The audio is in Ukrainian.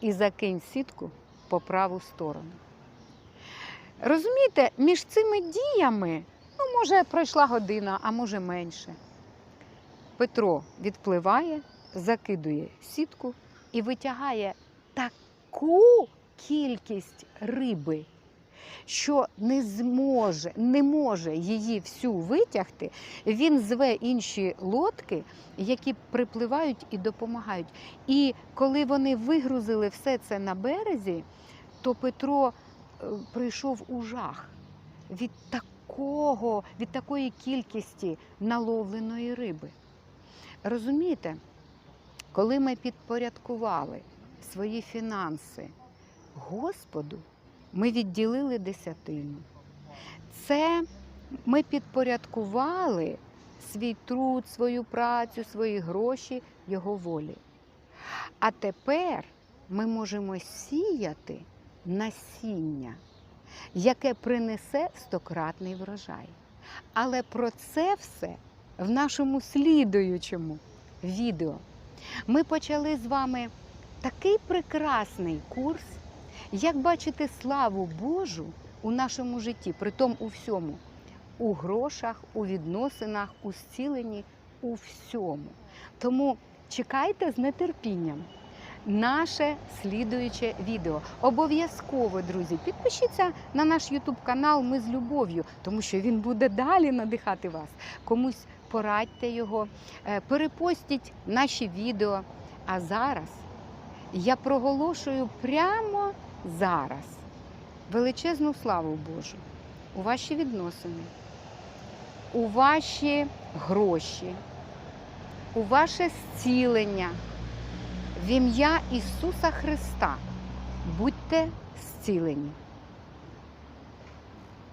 і закинь сітку по праву сторону. Розумієте, між цими діями, ну, може, пройшла година, а може менше. Петро відпливає, закидує сітку і витягає таку кількість риби, що не зможе, не може її всю витягти. Він зве інші лодки, які припливають і допомагають. І коли вони вигрузили все це на березі, то Петро е, прийшов у жах від такого, від такої кількості наловленої риби. Розумієте, коли ми підпорядкували свої фінанси Господу, ми відділили десятину. Це ми підпорядкували свій труд, свою працю, свої гроші Його волі. А тепер ми можемо сіяти насіння, яке принесе стократний врожай. Але про це все в нашому слідуючому відео. Ми почали з вами такий прекрасний курс, як бачити славу Божу у нашому житті, притом у всьому, у грошах, у відносинах, у зціленні, у всьому. Тому чекайте з нетерпінням наше слідуюче відео. Обов'язково, друзі, підпишіться на наш YouTube канал Ми з любов'ю, тому що він буде далі надихати вас. Комусь порадьте його, е, перепостіть наші відео. А зараз я проголошую прямо зараз величезну славу Божу у ваші відносини, у ваші гроші, у ваше зцілення. В ім'я Ісуса Христа будьте зцілені.